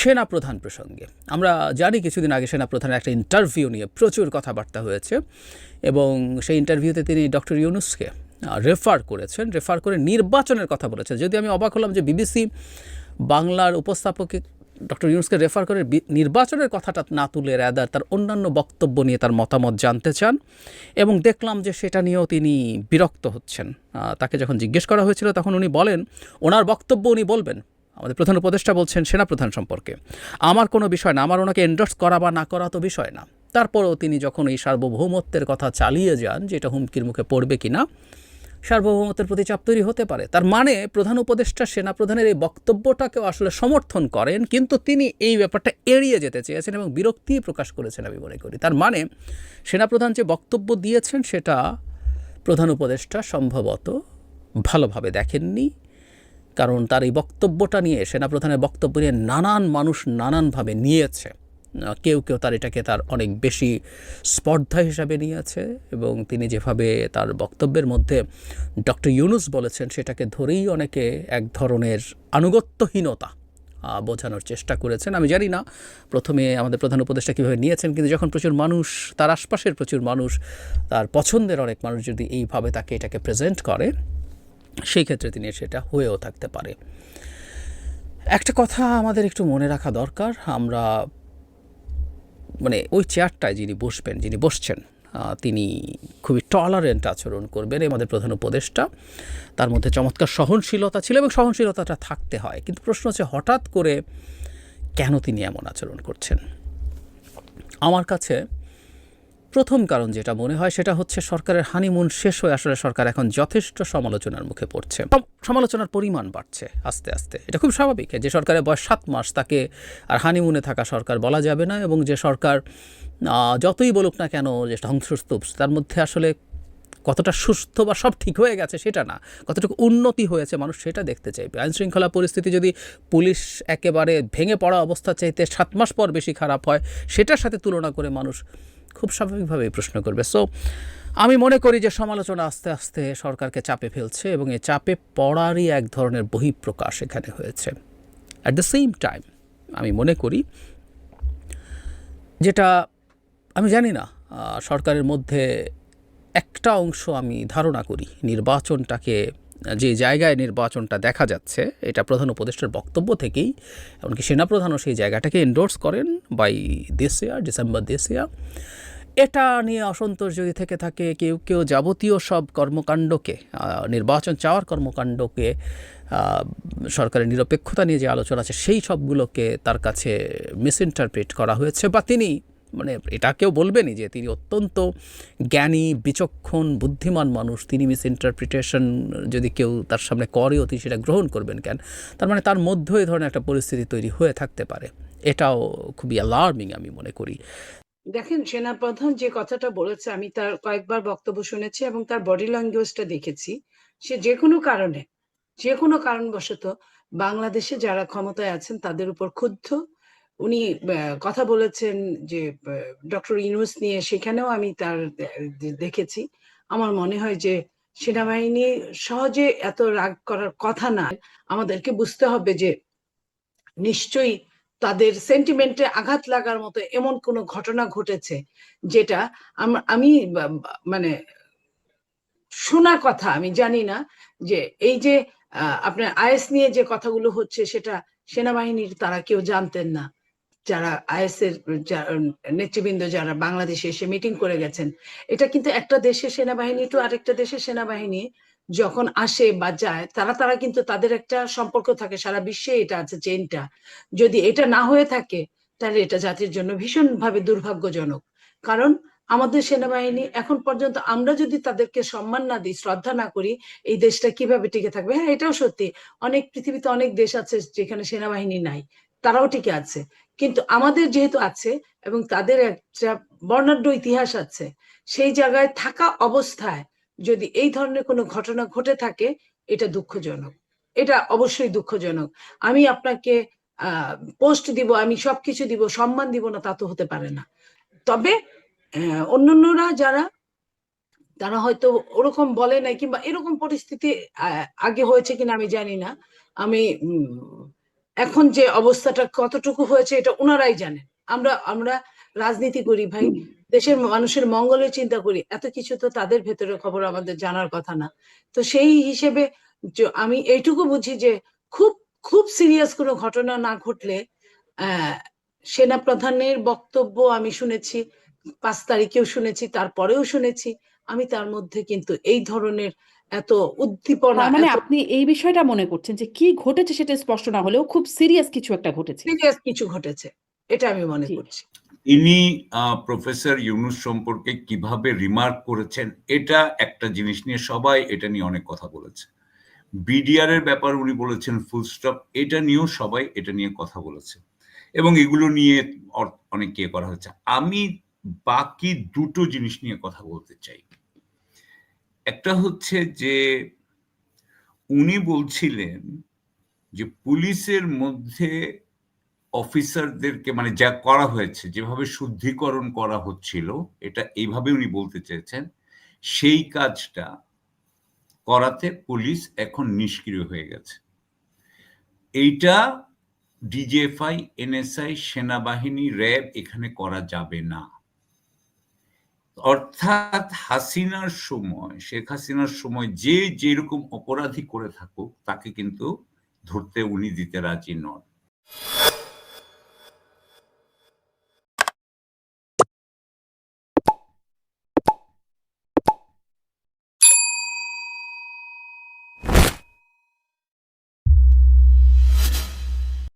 সেনা প্রধান প্রসঙ্গে। আমরা জানি কিছুদিন আগে সেনা প্রধানের একটা ইন্টারভিউ নিয়ে প্রচুর কথাবার্তা হয়েছে এবং সেই ইন্টারভিউতে তিনি ডক্টর ইউনুসকে রেফার করেছেন। রেফার করে নির্বাচনের কথা বলেছেন। যদি আমি অবাক হলাম যে বিবিসি বাংলার উপস্থাপকে ডক্টর ইউনুসকে রেফার করে নির্বাচনের কথাটা না তুলে রাদার তার অন্যান্য বক্তব্য নিয়ে তার মতামত জানতে চান এবং দেখলাম যে সেটা নিয়েও তিনি বিরক্ত হচ্ছেন। তাকে যখন জিজ্ঞেস করা হয়েছিল তখন উনি বলেন, ওনার বক্তব্য উনি বলবেন। আমাদের প্রধান উপদেষ্টা বলছেন সেনাপ্রধান সম্পর্কে। আমার কোনো বিষয় না, আমার ওনাকে এন্ডোর্স করা বা না করা তো বিষয় না। তারপরেও তিনি যখন এই সার্বভৌমত্বের কথা চালিয়ে যান যে এটা হুমকির মুখে পড়বে কি না, সার্বভৌমত্বের প্রতি চাপ তৈরি হতে পারে। তার মানে প্রধান উপদেষ্টা সেনাপ্রধানের এই বক্তব্যটাকেও আসলে সমর্থন করেন, কিন্তু তিনি এই ব্যাপারটা এড়িয়ে যেতে চেয়েছেন এবং বিরক্তি প্রকাশ করেছেন আমি মনে করি। তার মানে সেনাপ্রধান যে বক্তব্য দিয়েছেন সেটা প্রধান উপদেষ্টা সম্ভবত ভালোভাবে দেখেননি কারণ তার এই বক্তব্যটা নিয়ে সেনাপ্রধানের বক্তব্য নিয়ে নানান মানুষ নানানভাবে নিয়েছে। কেউ কেউ তার এটাকে তার অনেক বেশি স্পর্ধা হিসাবে নিয়েছে এবং তিনি যেভাবে তার বক্তব্যের মধ্যে ডক্টর ইউনুস বলেছেন, সেটাকে ধরেই অনেকে এক ধরনের আনুগত্যহীনতা বোঝানোর চেষ্টা করেছেন। আমি জানি না, প্রথমে আমাদের প্রধান উপদেষ্টা কীভাবে নিয়েছেন, কিন্তু যখন প্রচুর মানুষ, তার আশপাশের প্রচুর মানুষ, তার পছন্দের অনেক মানুষ যদি এইভাবে তাকে এটাকে প্রেজেন্ট করে সেই ক্ষেত্রে তিনি সেটা হয়েও থাকতে পারে। একটা কথা আমাদের একটু মনে রাখা দরকার, আমরা মানে ওই চেয়ারটায় যিনি বসবেন, যিনি বসছেন তিনি খুবই টলারেন্ট আচরণ করবেন। আমাদের প্রধান উপদেষ্টা। তার মধ্যে চমৎকার সহনশীলতা ছিল এবং সহনশীলতাটা থাকতে হয়। কিন্তু প্রশ্ন হচ্ছে, হঠাৎ করে কেন তিনি এমন আচরণ করছেন? আমার কাছে প্রথম কারণ যেটা মনে হয় সেটা হচ্ছে সরকারের হানিমুন শেষ হয়ে আসলে সরকার এখন যথেষ্ট সমালোচনার মুখে পড়ছে। সমালোচনার পরিমাণ বাড়ছে আস্তে আস্তে। এটা খুব স্বাভাবিক যে সরকারের বয়স সাত মাস, তাকে আর হানিমুনে থাকা সরকার বলা যাবে না এবং যে সরকার যতই বলুক না কেন যে ধ্বংসস্তূপ, তার মধ্যে আসলে কতটা সুস্থ বা সব ঠিক হয়ে গেছে সেটা না। কতটুকু উন্নতি হয়েছে মানুষ সেটা দেখতে চাইবে। আইন শৃঙ্খলা পরিস্থিতি যদি পুলিশ একেবারে ভেঙে পড়া অবস্থা চাইতে সাত মাস পর বেশি খারাপ হয়, সেটার সাথে তুলনা করে মানুষ খুব স্বাভাবিকভাবেই প্রশ্ন করবে। সো আমি মনে করি যে সমালোচনা আস্তে আস্তে সরকারকে চাপে ফেলছে এবং এই চাপে পড়ারই এক ধরনের বহিঃপ্রকাশ এখানে হয়েছে। অ্যাট দ্য সেম টাইম আমি মনে করি যেটা আমি জানি না সরকারের মধ্যে একটা অংশ আমি ধারণা করি, নির্বাচনটাকে যে জায়গায় নির্বাচনটা দেখা যাচ্ছে, এটা প্রধান উপদেষ্টার বক্তব্য থেকেই, এমনকি সেনাপ্রধানও সেই জায়গাটাকে এন্ডোর্স করেন বাই ইয়ার ডিসেম্বর ইয়ার এটা নিয়ে অসন্তোষ যদি থেকে থাকে, কেউ কেউ যাবতীয় সব কর্মকাণ্ডকে নির্বাচন চাওয়ার কর্মকাণ্ডকে সরকারের নিরপেক্ষতা নিয়ে যে আলোচনা আছে, সেই সবগুলোকে তার কাছে মিসইন্টারপ্রেট করা হয়েছে বা তিনি মানে এটা কেউ বলবেনই যে তিনি অত্যন্ত জ্ঞানী, বিচক্ষণ, বুদ্ধিমান মানুষ। তিনি মিস ইন্টারপ্রিটেশন যদি কেউ তার সামনে করেও তিনি সেটা গ্রহণ করবেন কেন? তার মানে তার মধ্যেও এই ধরনের একটা পরিস্থিতি তৈরি হয়ে থাকতে পারে। এটাও খুবই অ্যালার্মিং আমি মনে করি। দেখেন, সেনাপ্রধান যে কথাটা বলেছে, আমি তার কয়েকবার বক্তব্য শুনেছি এবং তার বডি ল্যাঙ্গুয়েজটা দেখেছি। সে যে কোনো কারণে, যে কোনো কারণবশত বাংলাদেশে যারা ক্ষমতায় আছেন, তাদের উপর ক্ষুব্ধ। উনি কথা বলেছেন যে ডক্টর ইউনুস নিয়ে সেখানেও আমি তার দেখেছি। আমার মনে হয় যে সেনাবাহিনী সহজে এত রাগ করার কথা না। আমাদেরকে বুঝতে হবে যে নিশ্চয়ই তাদের সেন্টিমেন্টে আঘাত লাগার মতো এমন কোনো ঘটনা ঘটেছে যেটা আম- মানে শোনা কথা, আমি জানি না যে এই যে আপনার আইএস নিয়ে যে কথাগুলো হচ্ছে সেটা সেনাবাহিনীর তারা কেউ জানতেন না। যারা আইএস এর নেতৃবৃন্দ যারা বাংলাদেশে এসে মিটিং করে গেছেন, এটা কিন্তু একটা দেশের সেনাবাহিনী টু আরেকটা দেশের সেনাবাহিনী যখন আসে বা যায়, তারা তারা কিন্তু তাদের একটা সম্পর্ক থাকে, সারা বিশ্বে এটা আছে চেইনটা যদি এটা না হয়ে থাকে, তাহলে এটা জাতির জন্য ভীষণভাবে দুর্ভাগ্যজনক। কারণ আমাদের সেনাবাহিনী এখন পর্যন্ত আমরা যদি তাদেরকে সম্মান না দিই, শ্রদ্ধা না করি, এই দেশটা কীভাবে টিকে থাকবে? হ্যাঁ এটাও সত্যি। অনেক, পৃথিবীতে অনেক দেশ আছে যেখানে সেনাবাহিনী নাই। তারাও টিকে আছে। কিন্তু আমাদের যেহেতু আছে এবং তাদের একটা বর্ণাঢ্য ইতিহাস আছে, সেই জায়গায় থাকা অবস্থায় যদি এই ধরনের কোনো ঘটনা ঘটে থাকে, এটা দুঃখজনক। এটা অবশ্যই দুঃখজনক। আমি আপনাকে পোস্ট দিব, আমি সবকিছু দিব, সম্মান দিব না, তা তো হতে পারে না। তবে অন্যান্যরা যারা, তারা হয়তো ওরকম বলে নাই কিংবা এরকম পরিস্থিতি আগে হয়েছে কিনা আমি জানি না। আমি এখন যে অবস্থাটা কতটুকু হয়েছে এটা ওনারাই জানেন। আমরা আমরা রাজনীতি করি ভাই দেশের মানুষের মঙ্গলের চিন্তা করি এত কিছু তো তাদের ভেতরে খবর আমাদের জানার কথা না। তো সেই হিসেবে আমি এইটুকু বুঝি যে খুব খুব সিরিয়াস কোনো ঘটনা না ঘটলে আহ সেনা প্রধানের বক্তব্য আমি শুনেছি পাঁচ তারিখেও শুনেছি তারপরেও শুনেছি আমি তার মধ্যে কিন্তু এই ধরনের এত উদ্দীপনা মানে আপনি এই বিষয়টা মনে করছেন যে কি ঘটেছে সেটা স্পষ্ট না হলেও খুব সিরিয়াস কিছু একটা ঘটেছে। সিরিয়াস কিছু ঘটেছে এটা আমি মনে করছি। ইনি প্রফেসর ইউনুস সম্পর্কে কীভাবে রিমার্ক করেছেন এটা একটা জিনিস নিয়ে সবাই এটা নিয়ে অনেক কথা বলেছে। বিডিআর এর ব্যাপার উনি বলেছেন ফুল স্টপ এটা নিয়েও সবাই এটা নিয়ে কথা বলেছে। এবং এগুলো নিয়ে অনেক ইয়ে করা হয়েছে। আমি বাকি দুটো জিনিস নিয়ে কথা বলতে চাই। একটা হচ্ছে যে উনি বলছিলেন যে পুলিশের মধ্যে অফিসারদেরকে মানে যা করা হয়েছে, যেভাবে শুদ্ধিকরণ করা হচ্ছিল, এটা এইভাবে উনি বলতে চেয়েছেন, সেই কাজটা করাতে পুলিশ এখন নিষ্ক্রিয় হয়ে গেছে। এইটা ডিজিএফআই, এনএসআই, সেনাবাহিনী, র্যাব এখানে করা যাবে না। অর্থাৎ হাসিনার সময়, শেখ হাসিনার সময় যে যেরকম অপরাধী করে থাকুক, তাকে কিন্তু ধরতে উনি দিতে রাজি নন।